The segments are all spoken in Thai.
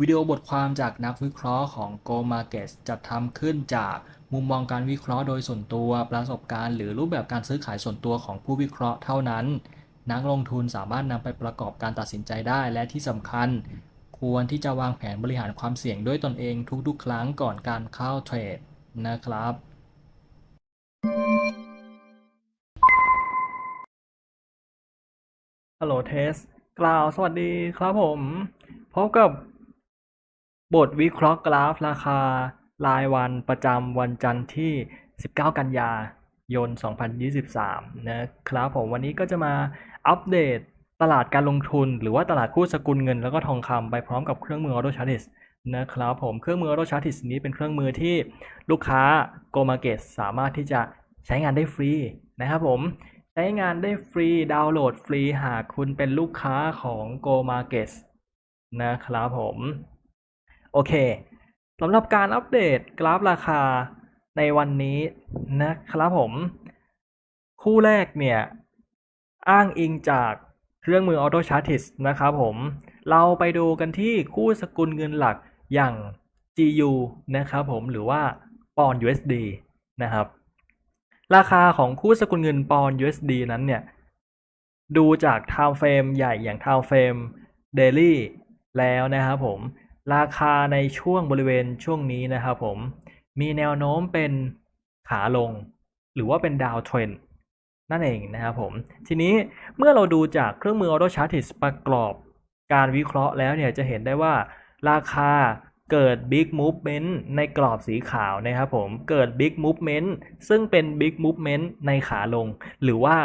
วิดีโอบทความจากนักวิเคราะห์ของ Go Markets จัดทำขึ้นจากมุมมองการวิเคราะห์โดยส่วนตัวประสบการณ์ หรือรูปแบบการซื้อขายส่วนตัวของผู้วิเคราะห์เท่านั้น นักลงทุนสามารถนำไปประกอบการตัดสินใจได้และที่สำคัญ ควรที่จะวางแผนบริหารความเสี่ยงด้วยตนเองทุกๆ ครั้งก่อนการเข้าเทรดนะครับฮัลโหลเทสกล่าวสวัสดีครับผม พบกับ บทวิเคราะห์กราฟราคารายวันประจำวันจันทร์ที่ 19 กันยายน 2023 นะครับผมวันนี้ก็จะมาอัปเดตตลาดการลงทุน หรือว่าตลาดคู่สกุลเงิน แล้วก็ทองคำไปพร้อมกับเครื่องมือ Auto Chartis นะครับผมเครื่องมือ Auto Chartis นี้เป็นเครื่องมือที่ลูกค้า Go Market สามารถที่จะใช้งานได้ฟรีนะครับผมใช้งานได้ฟรีดาวน์โหลดฟรีหากคุณเป็นลูกค้าของ Go Markets นะครับผม โอเคสำหรับการอัปเดตกราฟราคาในวันนี้นะครับผม คู่แรกเนี่ย อ้างอิงจากเครื่องมือ Auto Chartis นะครับผม เราไปดูกันที่คู่สกุลเงินหลักอย่าง GU นะครับผมหรือว่าปอนด์ USD นะครับ ราคาของคู่สกุลเงินปอนด์ USD นั้นเนี่ย ดูจาก time frame ใหญ่อย่าง time frame daily แล้วนะครับผม ราคาในช่วงบริเวณช่วงนี้นะครับผมมีแนวโน้มเป็นขาลง หรือว่าเป็นดาวเทรนนั่นเองนะครับผมทีนี้เมื่อเราดูจากเครื่องมือ Auto Chartis ประกอบการวิเคราะห์แล้วเนี่ยจะเห็นได้ว่าราคาเกิด Big Movement ในกรอบสีขาวนะครับผมเกิด Big Movement ซึ่งเป็น Big Movement ในขาลง หรือว่า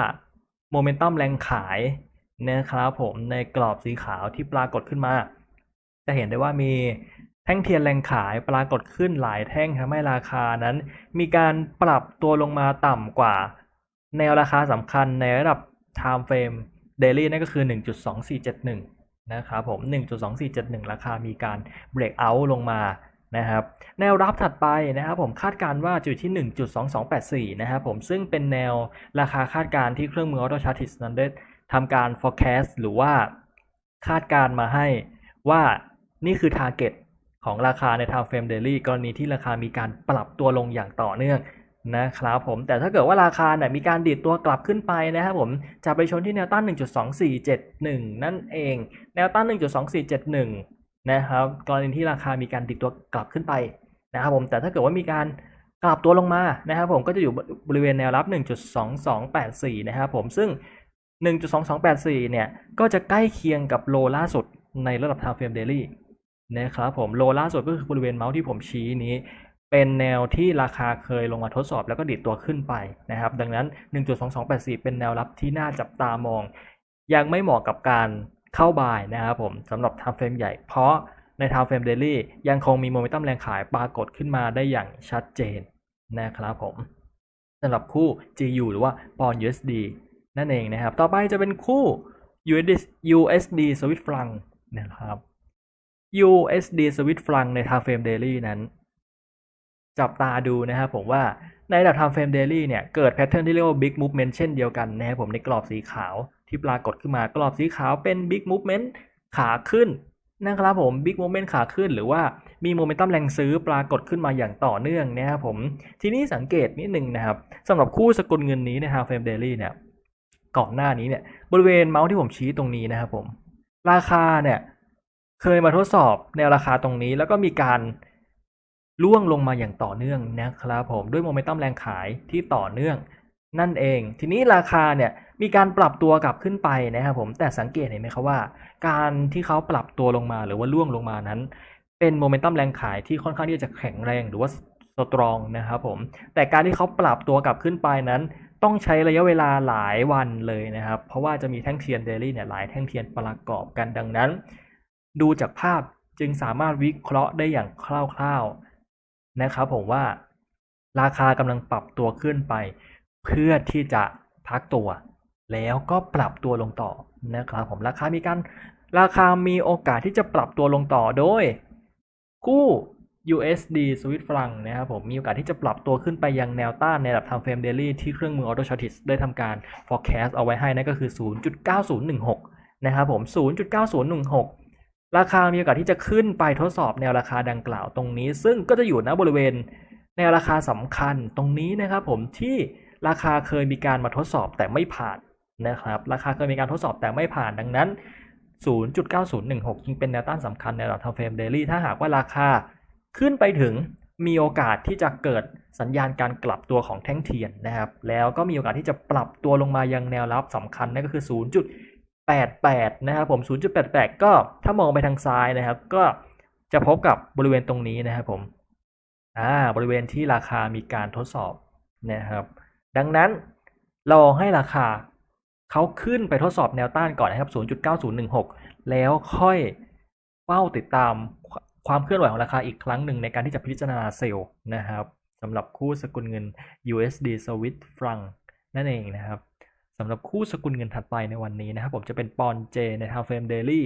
โมเมนตัมแรงขายนะครับผมในกรอบสีขาวที่ปรากฏขึ้นมา จะเห็นได้ว่ามีแท่งเทียนแรงขายปรากฏขึ้นหลายแท่งทำให้ราคานั้น มีการปรับตัวลงมาต่ำกว่า แนวราคาสำคัญในระดับ time frame daily นั่นก็คือ 1.2471 นะครับผม 1.2471 ราคามีการ break out ลงมานะครับแนวรับถัดไปนะครับผมคาดการณ์ว่าจุดที่ 1.2284 นะครับผมซึ่งเป็นแนวราคาคาดการณ์ที่เครื่องมือ Auto Chartis นั้นได้ทำการ forecast หรือว่าคาดการณ์มาให้ว่า นี่คือ target ของราคาใน time frame daily กรณีที่ราคามีการปรับตัวลงอย่างต่อเนื่องนะครับผมแต่ถ้าเกิดว่าราคาเนี่ยมีการดีดตัวกลับขึ้นไปนะครับผมจะไปชนที่แนวต้าน 1.2471 นั่นเอง แนวต้าน 1.2471 นะครับกรณีที่ราคามีการดิดตัวกลับขึ้นไปนะครับผมแต่ถ้าเกิดว่ามีการกลับตัวลงมานะครับผมก็จะอยู่บริเวณแนวรับ 1.2284 นะครับผมซึ่ง 1.2284 เนี่ยก็จะใกล้เคียงกับโลล่าสุดในระดับ time frame daily นะครับผมโลล่าสุดก็คือบริเวณเมาส์ที่ผมชี้นี้ เป็นแนวที่ราคาเคยลงมาทดสอบแล้วก็ดิดตัวขึ้นไปนะครับ ดังนั้น 1.2284 เป็นแนวรับที่น่าจับตามอง ยังไม่เหมาะกับการเข้าบายนะครับผมสำหรับ time frame ใหญ่เพราะใน time frame daily ยังคงมีโมเมนตัมแรงขายปรากฏขึ้นมาได้อย่างชัดเจนนะครับผมสำหรับคู่ GU หรือว่าปอน USD นั่นเองนะครับ ต่อไปจะเป็นคู่ USD USD Swiss franc นะครับ USD Swiss franc ใน time frame daily นั้น จับตาดูนะครับผมว่าในระดับ time frame daily เนี่ย เกิดแพทเทิร์นที่เรียกว่า big movement เช่นเดียวกันนะครับผมในกรอบสีขาวที่ปรากฏขึ้นมากรอบสีขาวเป็น big movement ขาขึ้นนะครับผม big movement ขาขึ้นหรือว่ามีโมเมนตัมแรงซื้อปรากฏขึ้นมาอย่างต่อเนื่องนะครับผมทีนี้สังเกตนิดนึงนะครับสำหรับคู่สกุลเงินนี้ใน time frame daily เนี่ยก่อนหน้านี้เนี่ยบริเวณเมาส์ที่ผมชี้ตรงนี้นะครับผม ราคาเนี่ย เคยมาทดสอบแนวราคาตรงนี้ แล้วก็มีการล่วงลงมาอย่างต่อเนื่องนะครับผมด้วยโมเมนตัมแรงขายที่ต่อเนื่อง นั่นเอง ทีนี้ราคาเนี่ยมีการปรับตัวกลับขึ้นไปนะครับผมแต่สังเกตเห็นไหมครับว่า การที่เขาปรับตัวลงมาหรือว่าล่วงลงมานั้น เป็นโมเมนตัมแรงขายที่ค่อนข้างที่จะแข็งแรงหรือว่าสตรองนะครับผมแต่การที่เขาปรับตัวกลับขึ้นไปนั้น ต้องใช้ระยะเวลาหลายวันเลยนะครับ เพราะว่าจะมีแท่งเทียนเดลี่เนี่ยหลายแท่งเทียนประกอบกันดังนั้น ดูจากภาพจึงสามารถวิเคราะห์ได้อย่างคร่าวๆนะครับผมว่าราคากำลังปรับตัวขึ้นไป เพื่อที่จะพักตัว แล้วก็ปรับตัวลงต่อนะครับผมราคามีการราคามีโอกาสที่จะปรับตัวลงต่อโดย กู้ USD Swiss franc นะครับผมมีโอกาสที่จะปรับตัวขึ้นไปยังแนวต้านในระดับ time frame daily ที่เครื่องมือ Auto Chartis ได้ทำการ forecast เอาไว้ให้นั่นก็คือ 0.9016 นะครับผม 0.9016 ราคามีโอกาสที่จะขึ้นไปทดสอบแนวราคาดังกล่าวตรงนี้ ซึ่งก็จะอยู่ณบริเวณแนวราคาสำคัญตรงนี้นะครับผมที่ราคาเคยมีการมาทดสอบแต่ไม่ผ่านนะครับราคาเคยมีการทดสอบแต่ไม่ผ่านดังนั้น 0.9016 จึงเป็นแนวต้านสำคัญในระดับ time frame daily ถ้าหากว่าราคาขึ้นไปถึงมีโอกาสที่จะเกิดสัญญาณการกลับตัวของแท่งเทียนนะครับ แล้วก็มีโอกาสที่จะปรับตัวลงมายังแนวรับสำคัญนั่นก็คือ 0.88 นะครับผม 0.88 ก็ถ้ามองไปทางซ้ายนะครับ ก็จะพบกับบริเวณตรงนี้นะครับผม อ่า บริเวณที่ราคามีการทดสอบนะครับ ดังนั้นรอให้ราคาเขาขึ้นไปทดสอบแนวต้านก่อนนะครับ 0.9016 แล้วค่อยเฝ้าติดตามความเคลื่อนไหวของราคาอีกครั้งหนึ่งในการที่จะพิจารณาเซลล์นะครับสำหรับคู่สกุลเงิน USD Swiss franc นั่นเองนะครับ สำหรับคู่สกุลเงินถัดไปในวันนี้นะครับผมจะเป็นปอนเจในทาวเฟรมเดลี่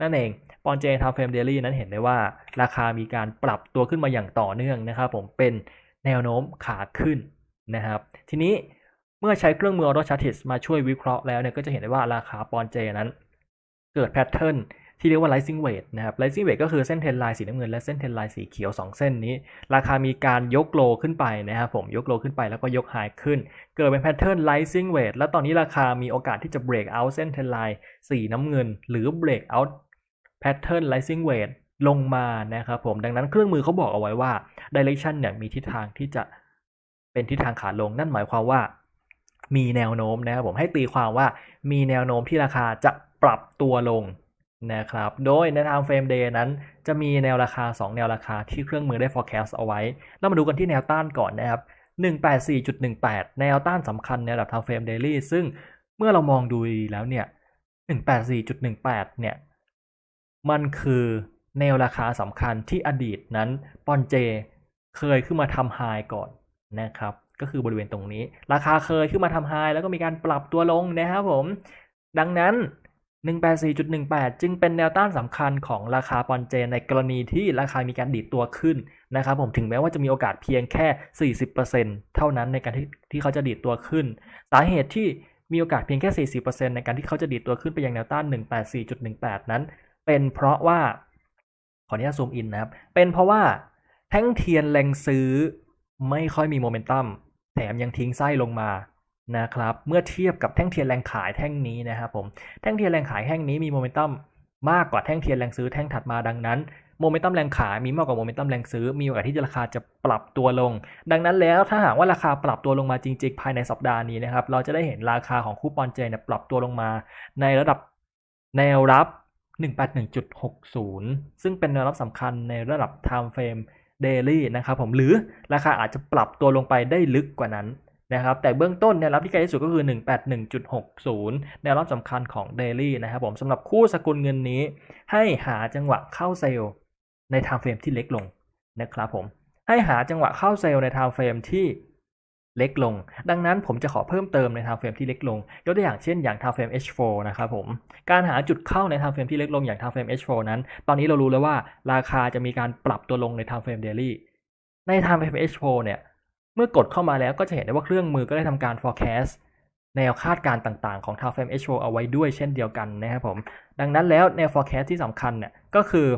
นั่นเองปอนเจทาวเฟรมเดลี่นั้นเห็นได้ว่า ราคามีการปรับตัวขึ้นมาอย่างต่อเนื่องนะครับผมเป็นแนวโน้มขาขึ้นนะครับ ทีนี้เมื่อใช้เครื่องมือออโตชาร์ติสมาช่วยวิเคราะห์แล้วเนี่ยก็จะเห็นได้ว่าราคาปอนเจนั้น เกิดแพทเทิร์น ที่เรียกว่า rising weight นะครับ rising weight ก็คือเส้นเทรนไลน์สีน้ำเงินและเส้นเทรนไลน์สีเขียว 2 เส้นนี้ ราคามีการยกโลขึ้นไปนะครับผมยกโลขึ้นไปแล้วก็ยกไฮขึ้น เกิดเป็นแพทเทิร์น rising weight แล้วตอนนี้ราคามีโอกาสที่จะ break out เส้นเทรนไลน์สีน้ำเงิน หรือ break out pattern rising weight ลงมานะครับผมดังนั้นเครื่องมือเขาบอกเอาไว้ว่า direction เนี่ยมีทิศทางที่จะเป็นทิศทางขาลงนั่นหมายความว่า มีแนวโน้มนะครับผมให้ตีความว่ามีแนวโน้มที่ราคาจะปรับตัวลง นะครับ โดยใน time frame day นั้น จะมีแนวราคา 2 แนวราคาที่เครื่องมือได้ forecast เอาไว้ เรามาดูกันที่แนวต้านก่อนนะครับ 184.18 แนวต้านสำคัญในระดับ time frame daily ซึ่งเมื่อเรามองดูแล้วเนี่ย 184.18 เนี่ย มันคือแนวราคาสำคัญที่อดีตนั้นปอนเจเคยขึ้นมาทำไฮก่อนนะครับ ก็คือบริเวณตรงนี้ ราคาเคยขึ้นมาทำไฮแล้วก็มีการปรับตัวลงนะครับผม ดังนั้น 184.18 จึงเป็นแนวต้านสำคัญของราคาปอนเจในกรณีที่ราคามีการดีดตัวขึ้นนะครับผมถึงแม้ว่าจะมีโอกาสเพียงแค่ 40%เท่านั้นในการที่ที่เขาจะดีดตัวขึ้น สาเหตุที่มีโอกาสเพียงแค่ 40%ในการที่เขาจะดีดตัวขึ้นไปยังแนวต้าน 184.18 นั้น เป็นเพราะว่า ขออนุญาตซูมอินนะครับ เป็นเพราะว่าแท่งเทียนแรงซื้อไม่ค่อยมีโมเมนตัมแถมยังทิ้งไส้ลงมา นะครับเมื่อเทียบกับแท่งเทียนแรงขายแท่งนี้นะครับผมแท่งเทียนแรงขายแท่งนี้มีโมเมนตัมมากกว่าแท่งเทียนแรงซื้อแท่งถัดมาดังนั้นโมเมนตัมแรงขายมีมากกว่าโมเมนตัมแรงซื้อ มีโอกาสที่ราคาจะปรับตัวลง ดังนั้นแล้วถ้าหากว่าราคาปรับตัวลงมาจริง ๆ ภายในสัปดาห์นี้นะครับเราจะได้เห็นราคาของคูปองเจเนี่ยปรับตัวลงมา ในระดับแนวรับ 181.60 ซึ่งเป็นแนวรับสำคัญในระดับ time frame daily นะครับผมหรือราคาอาจจะปรับตัวลงไปได้ลึกกว่านั้น นะครับแต่เบื้องต้นแนวรับที่ใกล้ที่สุดก็คือ 181.60 แนวรับสำคัญของ daily นะครับผมสำหรับคู่สกุลเงินนี้ ให้หาจังหวะเข้าเซลล์ใน time frame ที่เล็กลงนะครับผมให้หาจังหวะเข้าเซลล์ใน time frame ที่เล็กลง ดังนั้นผมจะขอเพิ่มเติมใน time frame ที่เล็กลง ยกตัวอย่างเช่นอย่าง time frame H4 นะครับผม การหาจุดเข้าใน time frame ที่เล็กลงอย่าง time frame H4 นั้น ตอนนี้เรารู้แล้วว่าราคาจะมีการปรับตัวลงใน time frame daily ใน time frame H4 เนี่ย เมื่อกดเข้ามาแล้วก็จะเห็นได้ว่าเครื่องมือก็ได้ทำการ forecast แนวคาดการณ์ต่างๆ ของ time frame H4 เอาไว้ด้วยเช่นเดียวกันนะครับผม ดังนั้นแล้วแนว forecast ที่สำคัญเนี่ยก็คือ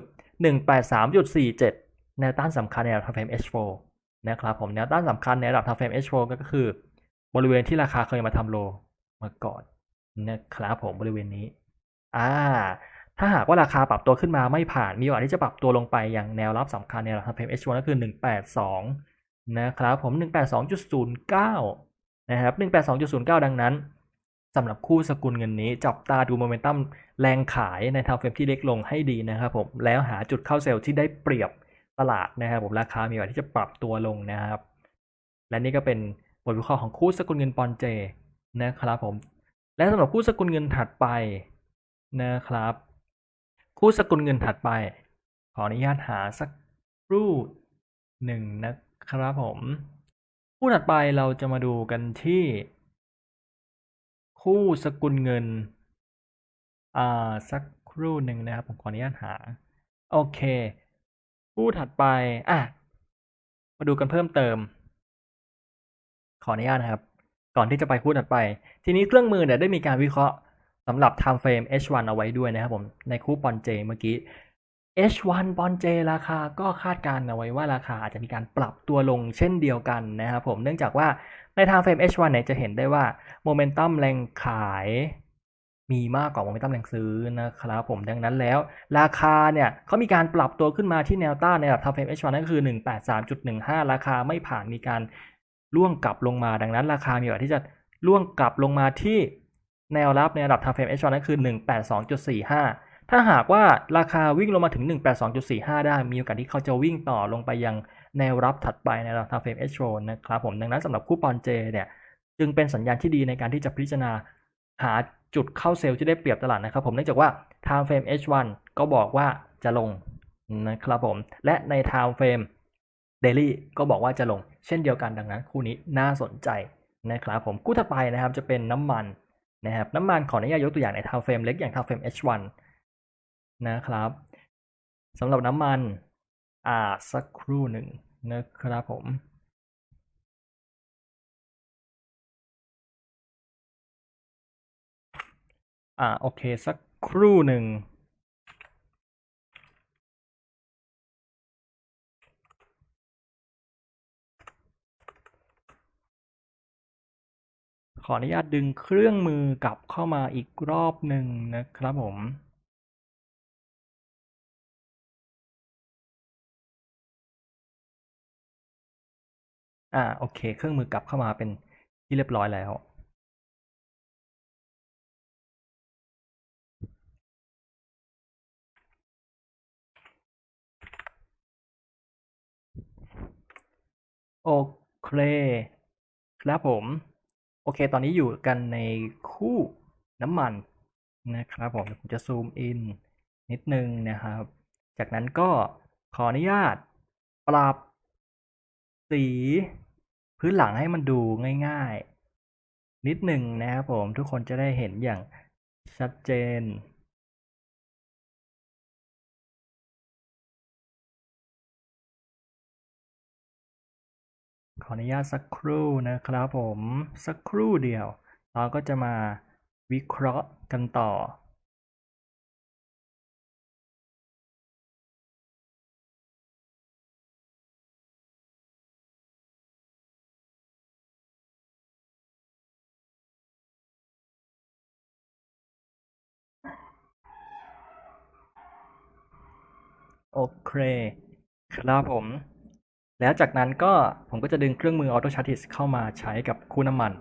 183.47 แนวต้านสำคัญใน time frame H4 นะครับผมแนวต้านสำคัญในระดับ time frame H4 ก็คือบริเวณที่ราคาเคยมาทำโลมาก่อนนะครับผมบริเวณนี้ อ่า ถ้าหากว่าราคาปรับตัวขึ้นมาไม่ผ่าน มีโอกาสที่จะปรับตัวลงไปอย่างแนวรับสำคัญในระดับ time frame H1 ก็คือ 182 นะครับผม 182.09 นะครับ 182.09 ดังนั้นสำหรับคู่สกุลเงินนี้ จับตาดูโมเมนตัมแรงขายใน time frame ที่เล็กลงให้ดีนะครับผม แล้วหาจุดเข้าเซลล์ที่ได้เปรียบตลาดนะครับผมราคามีโอกาสที่จะปรับตัวลงนะครับ และนี่ก็เป็นบทวิเคราะห์ของคู่สกุลเงินปอนเจนะครับผม และสำหรับคู่สกุลเงินถัดไปนะครับ คู่สกุลเงินถัดไป ขออนุญาตหาสักรู่หนึ่งนะ ครับผม คู่ถัดไปเราจะมาดูกันที่ คู่สกุลเงิน อ่า สักครู่หนึ่งนะครับ ผมขออนุญาตหา โอเค คู่ถัดไป อะ มาดูกันเพิ่มเติม ขออนุญาตนะครับ ก่อนที่จะไปคู่ถัดไป ทีนี้เครื่องมือเนี่ยได้มีการวิเคราะห์สำหรับ time frame H1 เอาไว้ด้วยนะครับผม ในคู่ปอนเจเมื่อกี้ H1 บอลเจราคาก็คาดการณ์เอาไว้ว่าราคาอาจจะมีการปรับตัวลงเช่นเดียวกันนะครับผมเนื่องจากว่าในทางเฟรม H1 เนี่ยจะเห็นได้ว่าโมเมนตัมแรงขายมีมากกว่าโมเมนตัมแรงซื้อนะครับผมดังนั้นแล้ว ราคาเนี่ยเขามีการปรับตัวขึ้นมาที่แนวต้านในระดับทางเฟรม H1 นั่นก็คือ 183.15 ราคาไม่ผ่านมีการล่วงกลับลงมา ดังนั้นราคามีโอกาสที่จะล่วงกลับลงมาที่แนวรับในระดับทางเฟรม H1 นั่นคือ 182.45 ถ้าหากว่าราคาวิ่งลงมาถึง 182.45 ได้ มีโอกาสที่เขาจะวิ่งต่อลงไปยังแนวรับถัดไปในระดับทางเฟรม H1 นะครับผมดังนั้นสำหรับคู่ปอนเจเนี่ยจึงเป็นสัญญาณที่ดีในการที่จะพิจารณาหาจุดเข้าเซลล์ที่ได้เปรียบตลาดนะครับผมเนื่องจากว่า time frame H1 ก็บอกว่าจะลงนะครับผม และใน time frame daily ก็บอกว่าจะลง เช่นเดียวกันดังนั้น คู่นี้น่าสนใจนะครับผมคู่ถัดไปนะครับจะเป็นน้ำมันนะครับน้ำมันขออนุญาตยกตัวอย่างใน time frame เล็กอย่าง time frame H1 นะครับสำหรับน้ำมัน อ่าสักครู่หนึ่งนะครับผมอ่าโอเค สักครู่หนึ่งขออนุญาตดึงเครื่องมือกลับเข้ามาอีกรอบหนึ่งนะครับผม อ่าโอเค เครื่องมือกลับเข้ามาเป็นที่เรียบร้อยแล้วโอเคครับผม โอเค ตอนนี้อยู่กันในคู่น้ำมันนะครับผมผมจะซูมอินนิดนึงนะครับ จากนั้นก็ขออนุญาตปรับสี พื้นหลังให้มันดูง่ายๆ นิดหนึ่งนะครับผมทุกคนจะได้เห็นอย่างชัดเจน ขออนุญาตสักครู่นะครับผมสักครู่เดียว เราก็จะมาวิเคราะห์กันต่อ โอเค ครับผม แล้วจากนั้นก็ผมก็จะดึงเครื่องมือ Auto Chartis เข้ามาใช้กับคู่น้ำมัน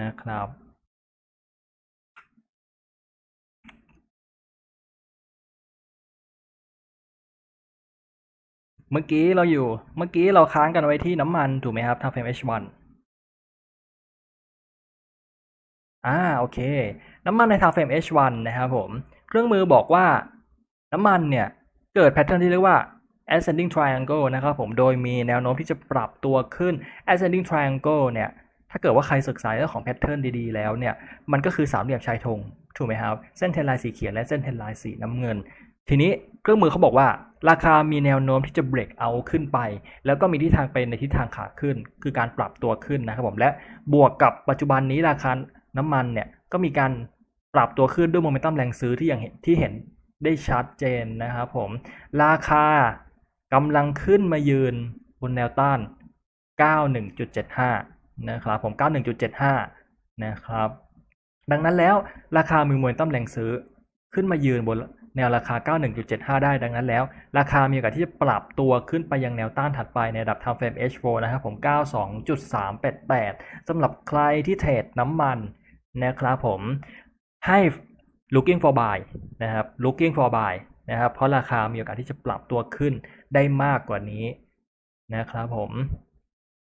นะครับ เมื่อกี้เราอยู่ เมื่อกี้เราค้างกันไว้ที่น้ำมัน ถูกไหมครับทางเฟรม H1 อ่าโอเค น้ำมันในทางเฟรม H1 นะครับผม เครื่องมือบอกว่าน้ำมันเนี่ย เกิดแพทเทิร์นที่เรียกว่า ascending triangle นะครับผม โดยมีแนวโน้มที่จะปรับตัวขึ้น ascending triangle เนี่ย ถ้าเกิดว่าใครศึกษาเรื่องของแพทเทิร์นดีๆ แล้วเนี่ย มันก็คือสามเหลี่ยมชายธง ถูกไหมครับ เส้นเทนไลน์สีเขียวและเส้นเทนไลน์สีน้ำเงิน ทีนี้เครื่องมือเขาบอกว่า ราคามีแนวโน้มที่จะ break out ขึ้นไป แล้วก็มีทิศทางไปในทิศทางขาขึ้น คือการปรับตัวขึ้นนะครับผม และบวกกับปัจจุบันนี้ราคาน้ำมันเนี่ย ก็มีการปรับตัวขึ้นด้วยโมเมนตัมแรงซื้อที่อย่างที่เห็น ได้ชัดเจนนะครับผม ราคากำลังขึ้นมายืนบนแนวต้าน 91.75 นะครับผม 91.75 นะครับ ดังนั้นแล้วราคามีมเมนตัมแรงซื้อขึ้นมายืนบนแนวราคา 91.75 ได้ดังนั้นแล้ว ราคามีโอกาสที่จะปรับตัวขึ้นไปยังแนวต้านถัดไปในระดับ time frame H4 นะครับผม 92.388สำหรับใครที่เทรดน้ำมันนะครับผมให้ looking for buy นะครับ looking for buy นะครับเพราะราคามีโอกาสที่จะปรับตัวขึ้นได้มากกว่านี้นะครับผม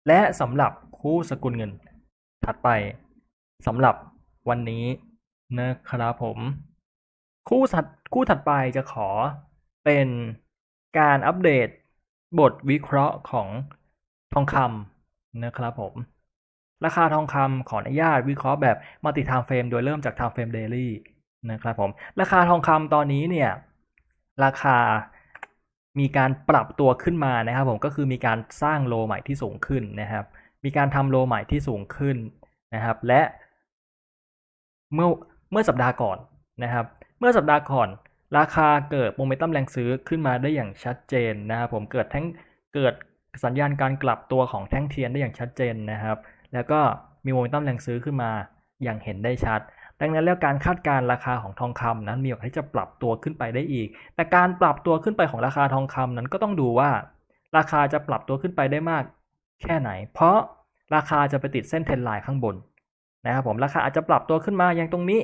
และสำหรับคู่สกุลเงินถัดไปสำหรับวันนี้นะครับผม คู่ถัดคู่ถัดไปจะขอเป็นการอัปเดตบทวิเคราะห์ของทองคำนะครับผม ราคาทองคำขออนุญาตวิเคราะห์แบบมัลติ time frame โดยเริ่มจาก time frame daily นะครับผมราคาทองคำตอนนี้เนี่ยราคามีการปรับตัวขึ้นมานะครับผมก็คือมีการสร้างโลใหม่ที่สูงขึ้นนะครับ มีการทำโลใหม่ที่สูงขึ้นนะครับ และ เมื่อเมื่อสัปดาห์ก่อนนะครับ เมื่อสัปดาห์ก่อน ราคาเกิดโมเมนตัมแรงซื้อขึ้นมาได้อย่างชัดเจนนะครับ ผมเกิดแท่งเกิดสัญญาณการกลับตัวของแท่งเทียนได้อย่างชัดเจนนะครับ แล้วก็มีโมเมนตัมแรงซื้อขึ้นมาอย่างเห็นได้ชัด ดังนั้นแล้วการคาดการณ์ราคาของทองคำนั้นมีโอกาสที่จะปรับตัวขึ้นไปได้อีก แต่การปรับตัวขึ้นไปของราคาทองคำนั้นก็ต้องดูว่า ราคาจะปรับตัวขึ้นไปได้มาก แค่ไหน เพราะราคาจะไปติดเส้นเทรนไลน์ข้างบนนะครับผมราคาอาจจะปรับตัวขึ้นมาอย่างตรงนี้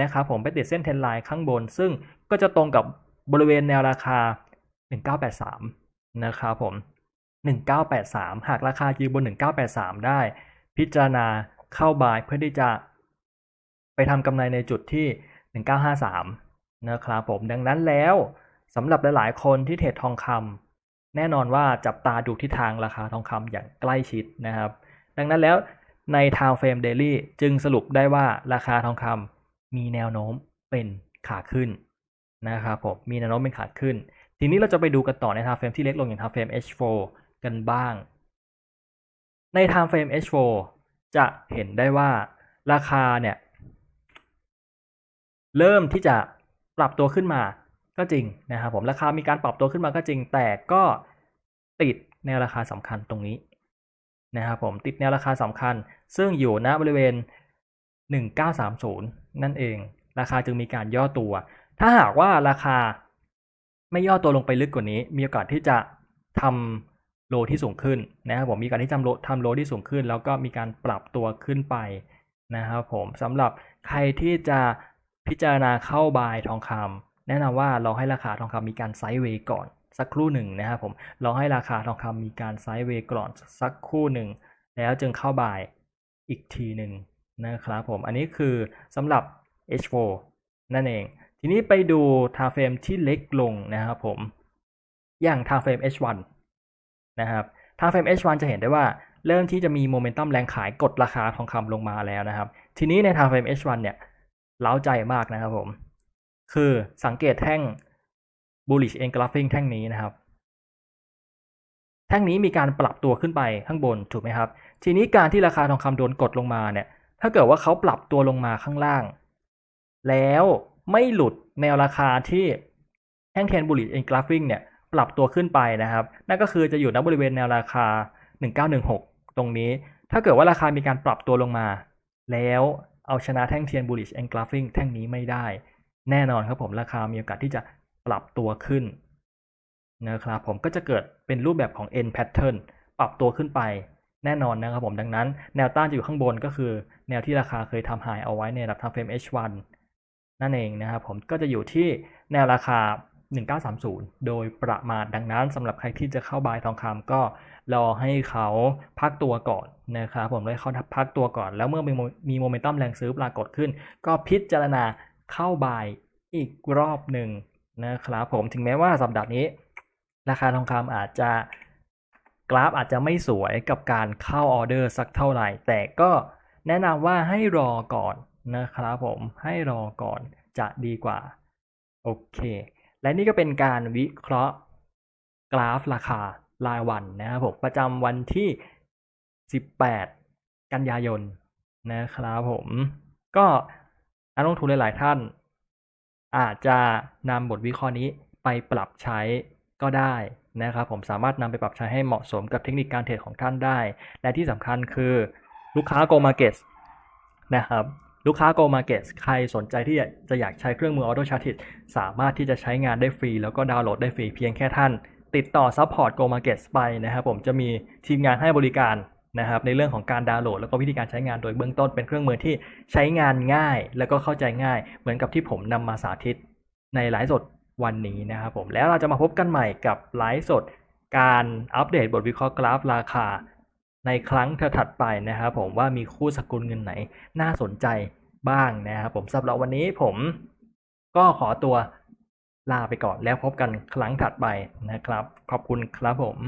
นะครับผมไปติดเส้นเทรนไลน์ข้างบน ซึ่งก็จะตรงกับบริเวณแนวราคา 1983 นะครับผม 1983 หากราคายืนบน 1983 ได้ พิจารณาเข้าบายเพื่อที่จะ ไปทำกำไรในจุดที่ 1953 นะครับผมดังนั้นแล้วสำหรับหลาย ๆ คนที่เทรดทองคำแน่นอนว่าจับตาดูทิศทางราคาทองคำอย่างใกล้ชิดนะครับ ดังนั้นแล้วใน Time Frame Daily จึงสรุปได้ว่าราคาทองคำมีแนวโน้มเป็นขาขึ้นนะครับผมมีแนวโน้มเป็นขาขึ้น ทีนี้เราจะไปดูกันต่อใน Time Frame ที่เล็กลงอย่าง Time Frame H4 กันบ้าง ใน Time Frame H4 จะเห็นได้ว่าราคาเนี่ย เริ่มที่จะปรับตัวขึ้นมาก็จริงนะครับผมราคามีการปรับตัวขึ้นมาก็จริง แต่ก็ติดแนวราคาสำคัญตรงนี้นะครับผมติดแนวราคาสำคัญ ซึ่งอยู่ณบริเวณ 1930 นั่นเอง ราคาจึงมีการย่อตัว ถ้าหากว่าราคาไม่ย่อตัวลงไปลึกกว่านี้ มีโอกาสที่จะทำโลที่สูงขึ้นนะครับผมมีการที่ทำโลทำโลที่สูงขึ้น แล้วก็มีการปรับตัวขึ้นไปนะครับผมสำหรับใครที่จะ พิจารณาเข้าบายทองคำแนะนำว่าเราให้ราคาทองคำมีการไซด์เวย์ก่อน สักครู่หนึ่งนะครับผมเราให้ราคาทองคำมีการไซด์เวย์ก่อนสักครู่หนึ่งแล้วจึงเข้าบายอีกทีหนึ่งนะครับผมอันนี้คือสำหรับ H4 นั่นเอง ทีนี้ไปดูทาเฟรมที่เล็กลงนะครับผมอย่างทาเฟรม H1 นะครับทาเฟรม H1 จะเห็นได้ว่าเริ่มที่จะมีโมเมนตัมแรงขายกดราคาทองคำลงมาแล้วนะครับ ทีนี้ในทาเฟรม H1 เนี่ย เล้าใจมากนะครับผม คือสังเกตแท่ง bullish engulfing แท่งนี้นะครับ แท่งนี้มีการปรับตัวขึ้นไปข้างบนถูกไหมครับ ทีนี้การที่ราคาทองคำโดนกดลงมาเนี่ย ถ้าเกิดว่าเขาปรับตัวลงมาข้างล่าง แล้วไม่หลุดแนวราคาที่แท่งเทน bullish engulfing เนี่ยปรับตัวขึ้นไปนะครับ นั่นก็คือจะอยู่ณบริเวณแนวราคา 1916 ตรงนี้ ถ้าเกิดว่าราคามีการปรับตัวลงมา แล้ว เอาชนะแท่งเทียน bullish engulfing แท่งนี้ไม่ได้ แน่นอนครับผมราคามีโอกาสที่จะปรับตัวขึ้นนะครับผมก็จะเกิดเป็นรูปแบบของ N pattern ปรับตัวขึ้นไปแน่นอนนะครับผมดังนั้นแนวต้านจะอยู่ข้างบนก็คือ แนวที่ราคาเคยทำ high เอาไว้ในระดับ time frame H1 นั่นเองนะครับผมก็จะอยู่ที่แนวราคา 1930 โดยประมาณดังนั้นสำหรับใครที่จะเข้าบายทองคำก็ รอให้เขาพักตัวก่อนนะครับผมให้เขาพักตัวก่อน แล้วเมื่อมีโมเมนตัมแรงซื้อปรากฏขึ้น ก็พิจารณาเข้าบายอีกรอบหนึ่งนะครับผมถึงแม้ว่าสัปดาห์นี้ ราคาทองคำอาจจะกราฟอาจจะไม่สวยกับการเข้าออเดอร์สักเท่าไหร่ แต่ก็แนะนำว่าให้รอก่อนนะครับผมให้รอก่อนจะดีกว่า โอเค และนี่ก็เป็นการวิเคราะห์กราฟราคา รายวันนะครับผมประจำวันที่ 18 กันยายนนะครับผมก็นักลงทุนหลาย ๆ ท่าน อาจจะนำบทวิเคราะห์นี้ไปปรับใช้ก็ได้นะครับผมสามารถนำไปปรับใช้ให้เหมาะสมกับเทคนิคการเทรดของท่านได้ และที่สำคัญคือลูกค้า Go Market นะครับลูกค้า Go Market ใครสนใจที่จะอยากใช้เครื่องมือ Auto Chart สามารถที่จะใช้งานได้ฟรี แล้วก็ดาวน์โหลดได้ฟรีเพียงแค่ท่าน ติดต่อ Support Go Market ไปนะครับผมจะมีทีมงานให้บริการนะครับในเรื่องของการดาวน์โหลด แล้วก็วิธีการใช้งานโดยเบื้องต้นเป็นเครื่องมือที่ใช้งานง่าย แล้วก็เข้าใจง่าย เหมือนกับที่ผมนำมาสาธิตในไลฟ์สดวันนี้นะครับผมแล้วเราจะมาพบกันใหม่กับไลฟ์สด การอัปเดตบทวิเคราะห์กราฟราคา ในครั้งถัดไปนะครับผมว่ามีคู่สกุลเงินไหนน่าสนใจบ้างนะครับผมสำหรับวันนี้ผมก็ขอตัว ลาไปก่อนแล้วพบกันครั้งถัดไปนะครับ ขอบคุณครับผม